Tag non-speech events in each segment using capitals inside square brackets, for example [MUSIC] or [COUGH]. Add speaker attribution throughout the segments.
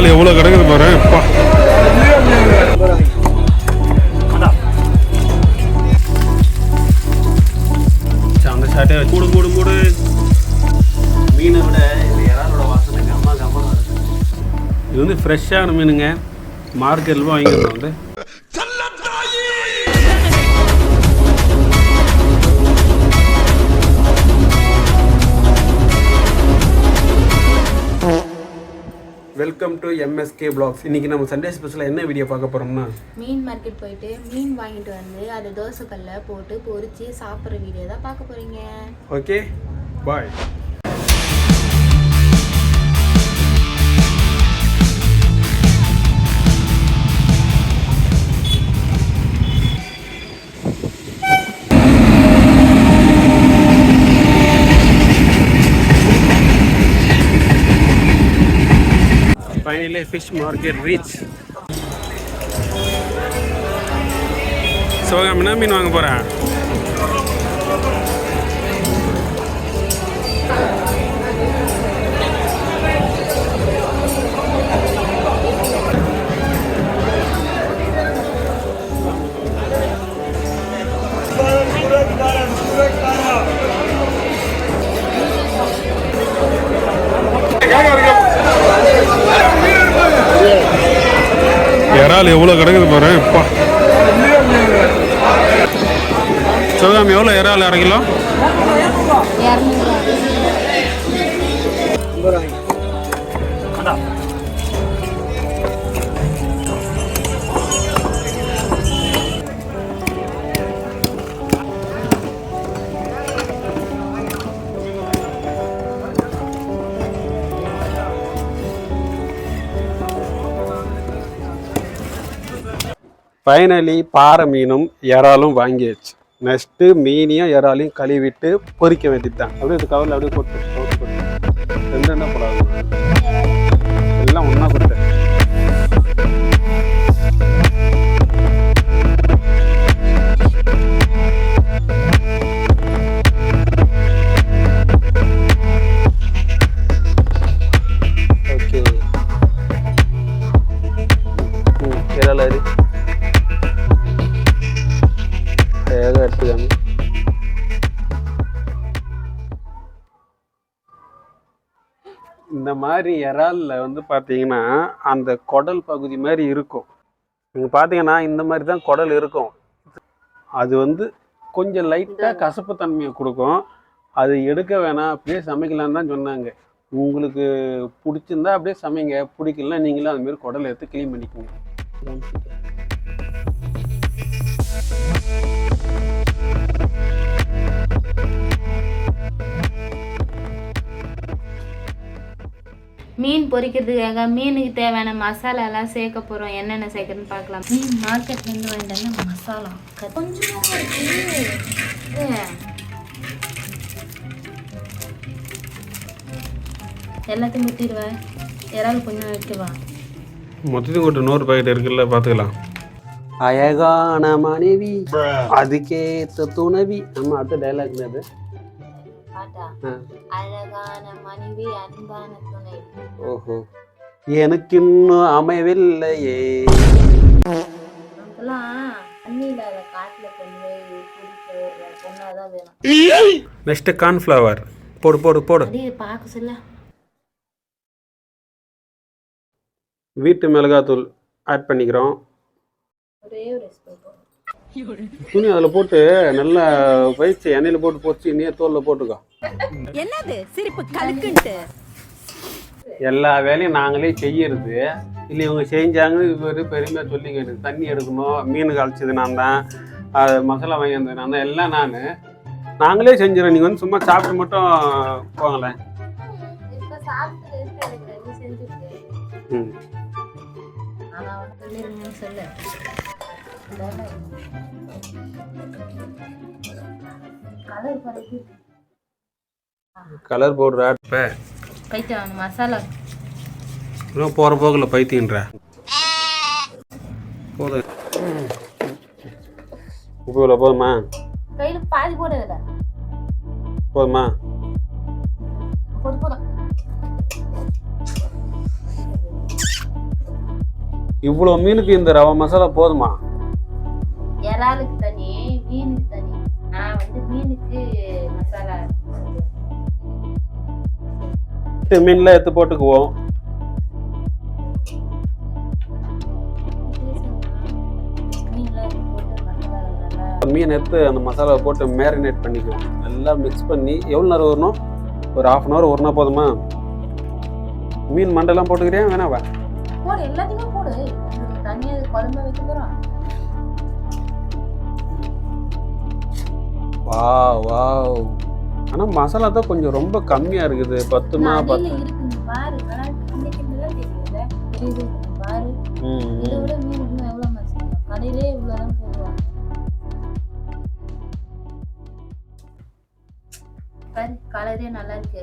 Speaker 1: இறால் எவ்வளோ கிடக்குது பாரு. அந்த ஷாட்டே மூடு மூடு மூடு. மீனை விட இந்த இறாலோட வாசனை கம்மா கம்மா இது வந்து ஃப்ரெஷ்ஷான மீனுங்க. மார்க்கெட்டில் வாங்கிக்கிறோம் வந்து. வெல்கம் டு எம்எஸ்கே பிளாக்ஸ் இன்னைக்கு நம்ம சண்டே ஸ்பெஷலாக என்ன வீடியோ பார்க்க போகிறோம்னா
Speaker 2: மீன் மார்க்கெட் போயிட்டு மீன் வாங்கிட்டு வந்து அதை தோசைக்கல்ல போட்டு பொரிச்சு சாப்பிட்ற வீடியோ தான் பார்க்க போறீங்க.
Speaker 1: Okay bye finally fish market reach Sivakami என்ன மீன் வாங்க போகிறேன் இறால் எவ்வளோ கிடக்குது பாரு இப்போ. சிவகாமி எவ்வளோ இறால் அரை கிலோ? ஃபைனலி பாறை மீனும் இறாலும் வாங்கியாச்சு. நெக்ஸ்ட்டு மீனையும் இறாலையும் கழுவிட்டு பொறிக்க வேண்டியது தான் அப்படியே இது கவரில் அப்படியே போட்டு போட்டு போட்டு ரெண்டு என்ன போடாது எல்லாம் ஒன்றா மாதிரி இறால்ல வந்து பார்த்தீங்கன்னா அந்த குடல் பகுதி மாதிரி இருக்கும். நீங்கள் பார்த்தீங்கன்னா இந்த மாதிரி தான் குடல் இருக்கும். அது வந்து கொஞ்சம் லைட்டாக கசப்பு தன்மையை கொடுக்கும். அது எடுக்க வேணாம் அப்படியே சமைக்கலான்னு தான் சொன்னாங்க. உங்களுக்கு பிடிச்சிருந்தா அப்படியே சமைங்க. பிடிக்கலனா நீங்களும் அது மாதிரி குடல் எடுத்து க்ளீன் பண்ணிக்கோங்க.
Speaker 2: மீன் பொரிக்கிறதுக்காக மீனுக்கு தேவையான மசாலா எல்லாம் சேர்க்க போறோம். என்னென்ன சேர்க்கறதுன்னு பார்க்கலாம். மீன் மார்க்கெட்ல இருந்து வாங்கிட்டு வந்த மசாலா. கொஞ்சமா. எல்லாத்தையும் ஊற்றிடுவா இறால் கொஞ்சம் வைக்கவா
Speaker 1: மொத்தத்துக்கு ஒரு நூறு பாக்கெட் இருக்குல்ல பார்த்துக்கலாம். அழகான மனைவி. அதுக்கேத்த துணவி. நம்ம அடுத்த டைலாக் அது
Speaker 2: அழகான மனைவி அன்பான துணை.
Speaker 1: ஓஹோ. எனக்கு இன்னும் அமையவில்லையே நெக்ஸ்ட் கார்ன்ஃப்ளவர் போடு போடு போடு.
Speaker 2: பார்க்க சொல்ல.
Speaker 1: வீட்டு மிளகாத்தூள் ஆட் பண்ணிக்கிறோம்.
Speaker 2: ஒரே ஒரு. [LAUGHS]
Speaker 1: துணி அதில் போட்டு நல்லா வயிற்று எண்ணெயில் போட்டு பொரிச்சு நீயே தோலில் போட்டுக்கோ.
Speaker 3: என்னது? சிரிப்பு கலுக்குன்ட்டு.
Speaker 1: எல்லா வேலையும் நாங்களே செய்யறது. இல்லை இவங்க செஞ்சாங்க இவர் பெருமையாக சொல்லிங்க எனக்கு தண்ணி எடுக்கணும் மீன் கழிச்சது நான் தான் அது மசாலா வாங்கி வந்தது நான் தான் எல்லாம் நான். நாங்களே செஞ்சிடறோம். நீங்கள் வந்து சும்மா சாப்பிட்டு மட்டும் போங்களேன். ம்.
Speaker 2: கலர்
Speaker 1: பவுடர் ஆட் இப்போ.
Speaker 2: போயிட்டு அவன் மசாலா.
Speaker 1: இன்னும் போகிற போக்கில் பைத்தியன்ற போதும் உப்பு இவ்வளோ போதுமா?
Speaker 2: கையில பாதி
Speaker 1: போதும்?
Speaker 2: போதும்
Speaker 1: இவ்வளோ மீனுக்கு இந்த ரவை மசாலா போதுமா?
Speaker 2: இறாலுக்கு தனி மீனுக்கு தனி. நான் வந்து மீனுக்கு மசாலா
Speaker 1: மீன்லாம் எடுத்து போட்டுக்குவோம்.
Speaker 2: மசாலா
Speaker 1: மீன் எடுத்து அந்த மசாலாவை போட்டு மேரினேட் பண்ணிக்குவோம். நல்லா மிக்ஸ் பண்ணி எவ்வளோ நேரம் வரணும் ஒரு half அன் ஹவர் ஒருனா போதுமா? மீன் மண்டெல்லாம் போட்டுக்கிறியா? வேணாவா?
Speaker 2: போடு எல்லாத்தையுமே போடு. உங்களுக்கு தனியா குழம்பு வைக்க
Speaker 1: வா வாவ். ஆனால் மசாலா தான் கொஞ்சம் ரொம்ப கம்மியாக இருக்குது. பத்துமா பத்து.
Speaker 2: கலரே நல்லா இருக்கு.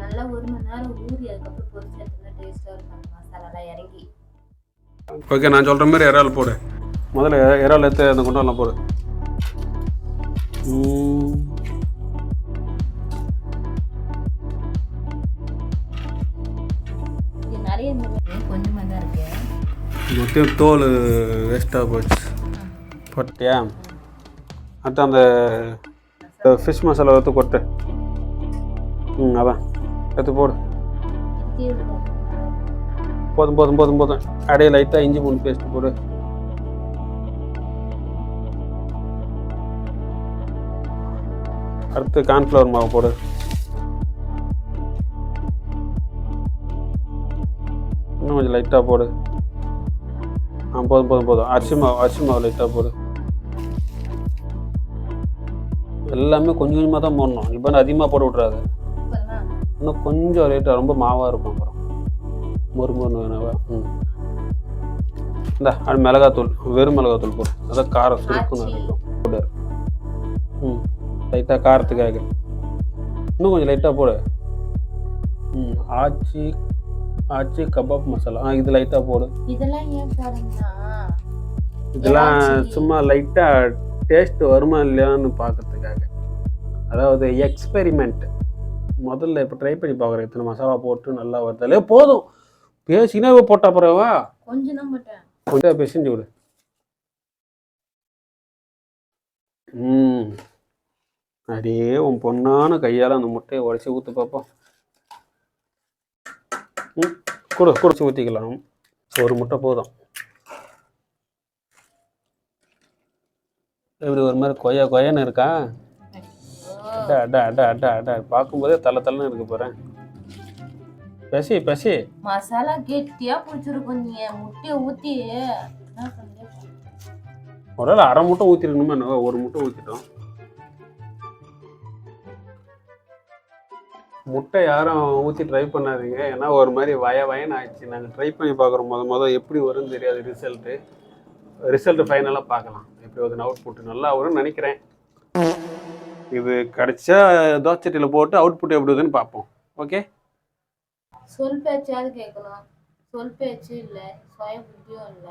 Speaker 2: நல்லா ஒரு மணி நேரம் ஊறி அதுக்கப்புறம் பொரிச்சு எடுத்தா டேஸ்டா இருக்கும் மசாலாலாம் இறங்கி.
Speaker 1: ஓகே நான் சொல்கிற மாதிரி இறால் போடு. முதல்ல இறால் எடுத்து அந்த குண்டாலாம் போடு. ம். மொத்தம் தோல் வேஸ்ட்டாக போச்சு போட்டியா? அடுத்து அந்த ஃபிஷ் மசாலா எடுத்து கொட்டு. ம் அதான் எடுத்து போடு. போதும் போதும் போதும் போதும். அப்படியே லைட்டாக இஞ்சி பூண்டு பேஸ்ட் போடு. அடுத்து கார்ன்ஃப்ளவர் மாவு போடு. இன்னும் கொஞ்சம் லைட்டாக போடு. ஆ போதும் போதும் போதும். அரிசி மாவு அரிசி மாவு லைட்டாக போடு. எல்லாமே கொஞ்சம் கொஞ்சமாக தான் போடணும். இப்போ அதிகமாக போட விட்றாது இன்னும் கொஞ்சம் லைட்டாக ரொம்ப மாவாக இருக்கும் அப்புறம். மொறு மொறு வேணாவா ம். இந்த அது மிளகாத்தூள் வெறும் மிளகாத்தூள் போடு. அதான் காரம் சுருக்குன்னு. இருக்கும் லைட்டாக காரத்துக்காக. இன்னும் கொஞ்சம் லைட்டாக போடு. ம் ஆச்சி ஆச்சி கபாப் மசாலா. ஆ இது லைட்டாக போடு.
Speaker 2: இதெல்லாம்.
Speaker 1: சும்மா லைட்டாக டேஸ்ட் வருமா இல்லையான்னு பார்க்கறதுக்காக அதாவது எக்ஸ்பெரிமெண்ட். முதல்ல இப்போ ட்ரை பண்ணி பார்க்குறேன் இத்தனை மசாலா போட்டு நல்லா வருதாலே போதும். பேசினே போட்டா பிறவா
Speaker 2: கொஞ்சம்
Speaker 1: கொஞ்சம் பிசைஞ்சு விடு ம். அப்படியே உன் பொண்ணான கையால் அந்த முட்டையை உடச்சி ஊற்று பார்ப்போம் ம் கொடு குடிச்சு ஊற்றிக்கலாம் ஒரு முட்டை போதும். எப்படி ஒரு மாதிரி கொய்யா கொய்யான்னு இருக்கா? அடா அடா அடா அடா அடா. பார்க்கும்போதே தலை தலைன்னு இருக்க போகிறேன் பசி பசி.
Speaker 2: மசாலா கெட்டியா பிடிச்சிருக்கும் நீ. முட்டையை பண்ணி
Speaker 1: ஒரு அரை முட்டை ஊற்றிருக்கணுமா ஒரு முட்டை ஊற்றிட்டோம் முட்டை யாரும் ஊற்றி ட்ரை பண்ணாதீங்க. ஏன்னா ஒரு மாதிரி வய வயன்னு ஆயிடுச்சு. நாங்கள் ட்ரை பண்ணி பார்க்குறோம். முத முத எப்படி வரும்னு தெரியாது. ரிசல்ட்டு ரிசல்ட் ஃபைனலாக பார்க்கலாம். எப்படி வருதுன்னு அவுட் புட்டு நல்லா வரும்னு நினைக்கிறேன். இது கிடைச்சா தோசைட்டியில் போட்டு அவுட் புட் எப்படி வருதுன்னு பார்ப்போம். ஓகே
Speaker 2: சொல் பேச்சாவது கேட்கணும். சொல் பேச்சு இல்ல. சுய புத்தியும் இல்ல.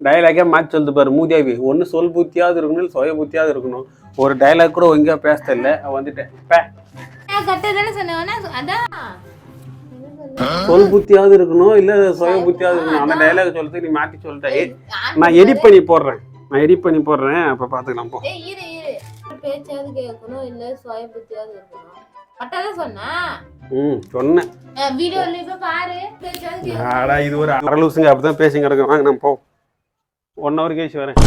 Speaker 1: டயலாகே மாற்றி சொல்லுது பாரு மூதியாவி ஒன்று சொல் புத்தியாவது இருக்கணும் இல்லை சுய புத்தியாவது இருக்கணும். ஒரு டயலாக் கூட ஒழுங்கா பேச இல்லை வந்துட்டேன். பே.
Speaker 2: நான் கரெக்டா தானே சொன்னேன். அதான்.
Speaker 1: சொல் புத்தியாவது இருக்கணும் இல்ல சுய புத்தியாவது இருக்கணும். அந்த டைலாக் சொல்றதுக்கு நீ மாத்தி சொல்லிட்ட. நான் எடிட் பண்ணி போடுறேன். நான் எடிட் பண்ணி போடுறேன். அப்ப பாத்துக்கலாம் போ.
Speaker 2: ஏய் இரு இரு. பேச்சாவது கேட்கணும் இல்ல சுய புத்தியாவது இருக்கணும்.
Speaker 1: இது ஒரு அரை லூசுங்க. அப்படிதான் பேசி கிடக்கும் வாங்க நான் போ. ஒன் ஹவர் கழிச்சு வரேன்.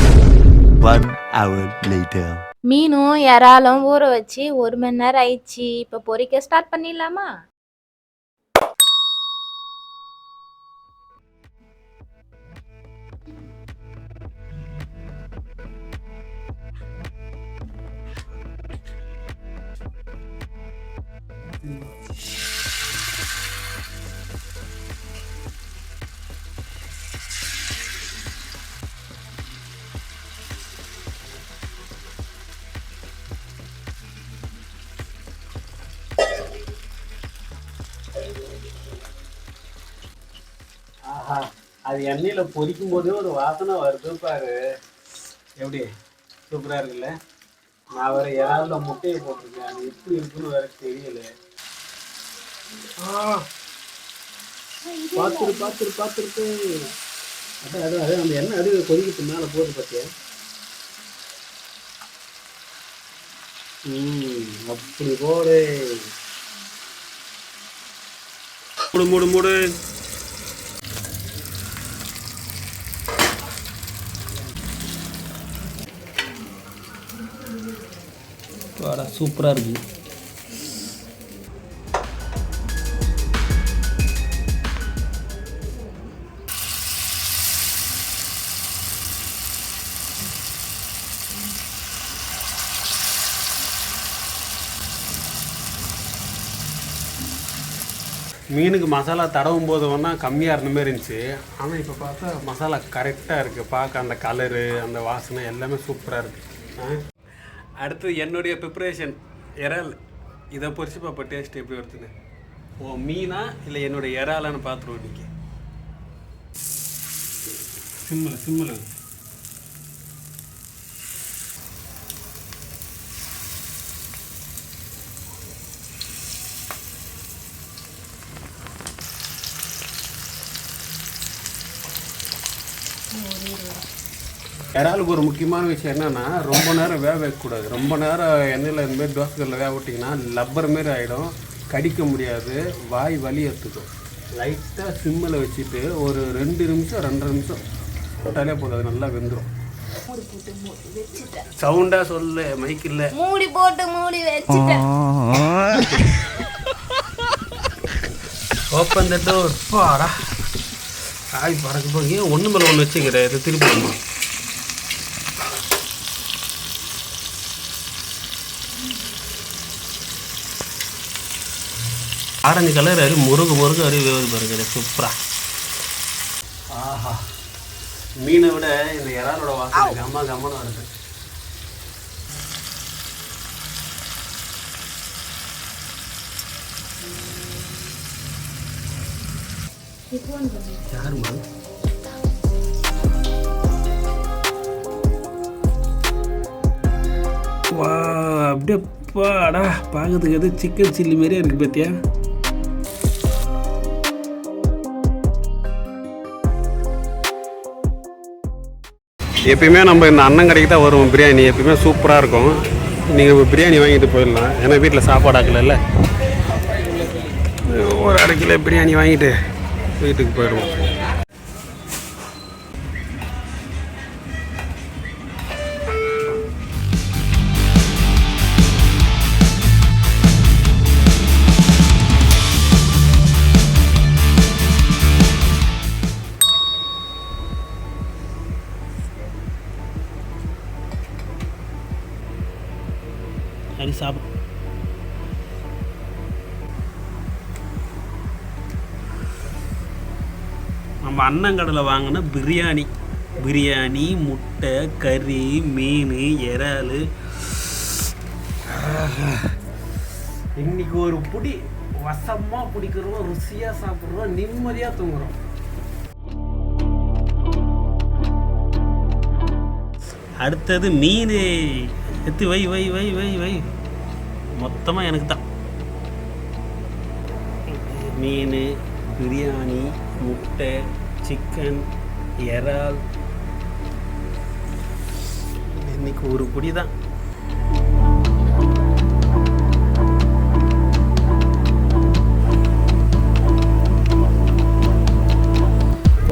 Speaker 4: One hour later.
Speaker 2: மீனும் இறாலும் ஊற வச்சு ஒரு மணி நேரம் ஆயிடுச்சு. இப்போ பொறிக்க ஸ்டார்ட் பண்ணிடலாமா?
Speaker 1: ஆஹா அது எண்ணெயில் பொரிக்கும் போதே ஒரு வாசனை வருது பாரு. எப்படி? சூப்பராக இருக்குல்ல? நான் வேற இறால முட்டையை போட்டிருக்கேன். அது எப்படி இருக்குன்னு வேற தெரியல. பார்த்துரு பார்த்துரு பார்த்துருக்கு. பாத்துருக்கு அதான் அது அது அந்த எண்ணெய் அது கொதிக்கிட்டு மேலே போகுது பார்த்தியா ம் அப்படி போடு. மூடு மூடு மூடு. வாடா சூப்பராக இருக்குது மீனுக்கு மசாலா தடவும் போது வேணா கம்மியாக இருந்த மாதிரி இருந்துச்சு. ஆனால் இப்போ பார்த்தா மசாலா கரெக்டாக இருக்குது பார்க்க அந்த கலரு அந்த வாசனை எல்லாமே சூப்பராக இருக்குது அடுத்து என்னுடைய ப்ரிப்பரேஷன் இறால். இதை பொறிச்சு பார்ப்ப டேஸ்ட் எப்படி வருதுன்னு. ஓ மீனா இல்லை என்னுடைய இறாலான்னு பார்த்துருவோம் இன்னைக்கு. சிம்மில் சிம்மில் இறாலுக்கு ஒரு முக்கியமான விஷயம் என்னன்னா ரொம்ப நேரம் வேக வைக்கக்கூடாது. ரொம்ப நேரம் எண்ணெயில் இந்த மாதிரி தோசைகளில் வேக விட்டிங்கன்னா லப்பர் மாரி ஆகிடும் கடிக்க முடியாது. வாய் வலி எடுத்துக்கும். லைட்டாக சிம்மில் வச்சுட்டு ஒரு ரெண்டு நிமிஷம் ரெண்டரை நிமிஷம் போட்டாலே போதும். அது நல்லா வெந்துடும் சவுண்டாக சொல்லு மைக் இல்லை.
Speaker 2: மூடி போட்டு மூடி வச்சுட்டேன்.
Speaker 1: ஓப்பன் த டோர் பாடா. காய் பறக்க போய் ஒன்று மேலே ஒன்று வச்சுக்கிற? இது திருப்பி ஆரஞ்சு கலர் அரி முருகு முருகு அரி வேவது பாருங்க சூப்பரா. ஆஹா. மீனை விட இந்த இறாலோட வாசனை கம்மா கம்மனம் வருது. யாருமா வா அப்படியே பாடா. பார்க்கறதுக்கு எது சிக்கன் சில்லி மாதிரியே இருக்கு பார்த்தியா எப்பயுமே நம்ம இந்த அண்ணன் கடைக்கு தான் வருவோம். பிரியாணி எப்பயுமே சூப்பராக இருக்கும். நீங்கள் பிரியாணி வாங்கிட்டு போயிடலாம். ஏன்னா வீட்டில் சாப்பாடு ஆக்கலைல்ல. ஒரு அரை கிலோ பிரியாணி வாங்கிட்டு வீட்டுக்கு போயிடுவோம். நம்ம வாங்கின பிரியாணி. பிரியாணி முட்டை கறி மீன் இறால். இன்னைக்கு ஒரு பிடி வசமாக பிடிக்கிறோம் ருசியாக சாப்பிட்றோம் நிம்மதியாக தூங்குறோம். அடுத்தது மீன். எடுத்து வை வை வை வை வை. மொத்தமாக எனக்கு தான். மீன் பிரியாணி முட்டை சிக்கன் இறால். இன்னைக்கு ஒரு குடி தான்.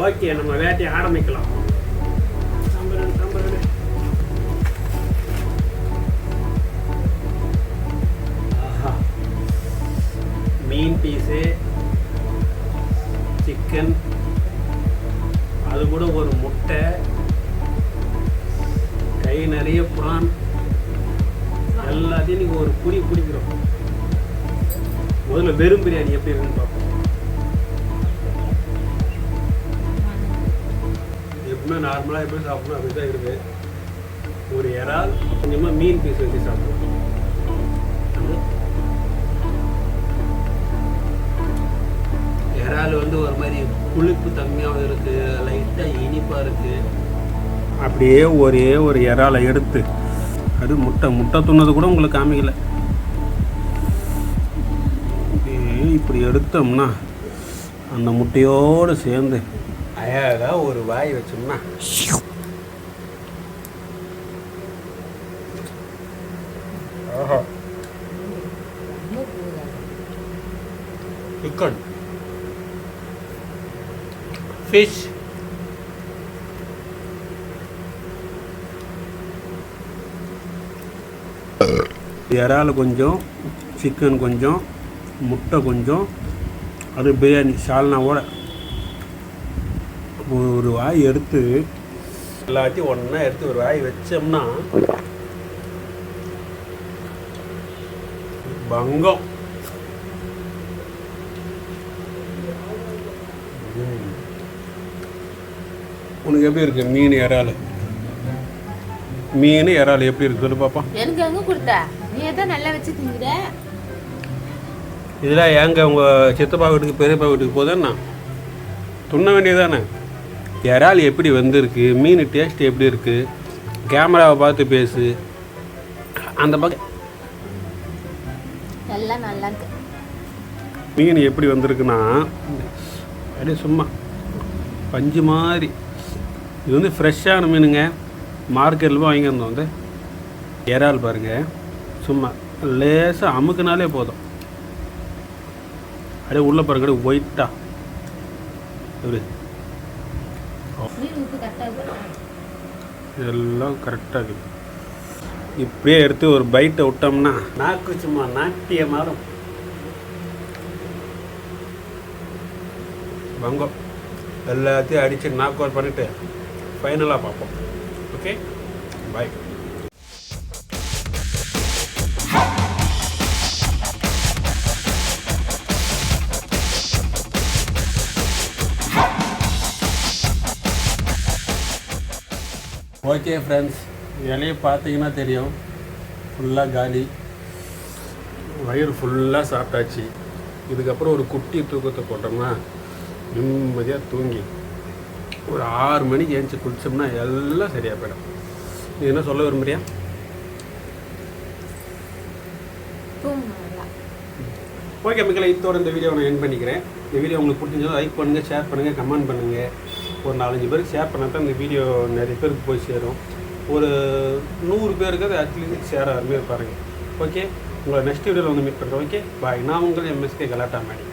Speaker 1: ஓகே நம்ம வேட்டையை ஆரம்பிக்கலாம். எப்பவுமே நார்மலாக எப்படி சாப்பிடணும் அப்படி தான் இருக்குது ஒரு இறால் கொஞ்சமாக மீன் பீஸ் வச்சு சாப்பிடுவோம் இறால் வந்து ஒரு மாதிரி புளிப்பு தன்மையாகவும் இருக்குது லைட்டாக இனிப்பாக இருக்குது அப்படியே ஒரே ஒரு இறாலை எடுத்து அது முட்டை முட்டை துண்ணது கூட உங்களுக்கு காமிக்கல. இப்படி எடுத்தோம்னா அந்த முட்டையோடு சேர்ந்து அழகா ஒரு வாய் வச்சோம்னா சிக்கன். ஃபிஷ் இறால் கொஞ்சம் சிக்கன் கொஞ்சம் முட்டை கொஞ்சம் அது பிரியாணி சால்னாவோட ஒரு வாய் எடுத்து எல்லாத்தையும் ஒன்றா எடுத்து ஒரு வாய் வச்சோம்னா பங்கம். உனக்கு எப்படி இருக்கு? மீன் இறால். மீன் இறால் எப்படி இருக்கு? சொல்லு பாப்பா.
Speaker 2: எனக்கு எங்க கொடுத்த? நீ தான் நல்லா வச்சு திங்குற
Speaker 1: இதெல்லாம் ஏங்க உங்கள் சித்தப்பா வீட்டுக்கு பெரியப்பா வீட்டுக்கு போதேன்னா துண்ண வேண்டியதானே இறால் எப்படி வந்திருக்கு மீன் டேஸ்ட் எப்படி இருக்குது கேமராவை பார்த்து பேசு. அந்த பக்கம்
Speaker 2: எல்லாம் நல்லா இருக்கு.
Speaker 1: மீன் எப்படி வந்திருக்குன்னா அப்படியே சும்மா பஞ்சு மாதிரி. இது வந்து ஃப்ரெஷ்ஷான மீனுங்க. மார்க்கெட்டில் போய் வாங்கி வந்தோம். வந்து இறால் பாருங்கள் சும்மா லேசாக அமுக்குனாலே போதும். அப்படியே உள்ளே பாருங்க அப்படியே ஒயிட்டா எப்படி
Speaker 2: மீன் உப்பு கரெக்டாக இருக்கு
Speaker 1: இதெல்லாம் கரெக்டாக இருக்குது இப்படியே எடுத்து ஒரு பைட்டை விட்டோம்னா நாக்கு சும்மா நாட்டிய மாறும். வங்கம் எல்லாத்தையும் அடித்து நாக் அவுட் பண்ணிவிட்டு ஃபைனலாக பார்ப்போம். ஓகே பாய் ஓகே ஃப்ரெண்ட்ஸ் இலையை பார்த்தீங்கன்னா தெரியும். ஃபுல்லாக காலி. வயிறு ஃபுல்லாக சாப்பிட்டாச்சு. இதுக்கப்புறம் ஒரு குட்டி தூக்கத்தை போட்டோம்னா நிம்மதியாக தூங்கி ஒரு ஆறு மணிக்கு ஏஞ்சி குளிச்சோம்னா எல்லாம் சரியாக போயிடும். நீ என்ன சொல்ல விரும்புறியா? ஓகே மக்களை இத்தோட இந்த வீடியோ நான் என் பண்ணிக்கிறேன். இந்த வீடியோ உங்களுக்கு பிடிச்சிருந்தா லைக் பண்ணுங்கள் ஷேர் பண்ணுங்கள் கமெண்ட் பண்ணுங்கள் ஒரு நாலஞ்சு பேருக்கு ஷேர் பண்ணால் தான் இந்த வீடியோ நிறைய பேருக்கு போய் சேரும். ஒரு நூறு பேருக்கு அது அட்லீஸ்ட் ஷேர் ஆகிற மாதிரி பாருங்கள் ஓகே உங்களை நெக்ஸ்ட் வீடியோவில் வந்து மீட் பண்ணுறேன் ஓகே பாய் நான் உங்கள் எம்எஸ்கே கலாட்டா மேடம்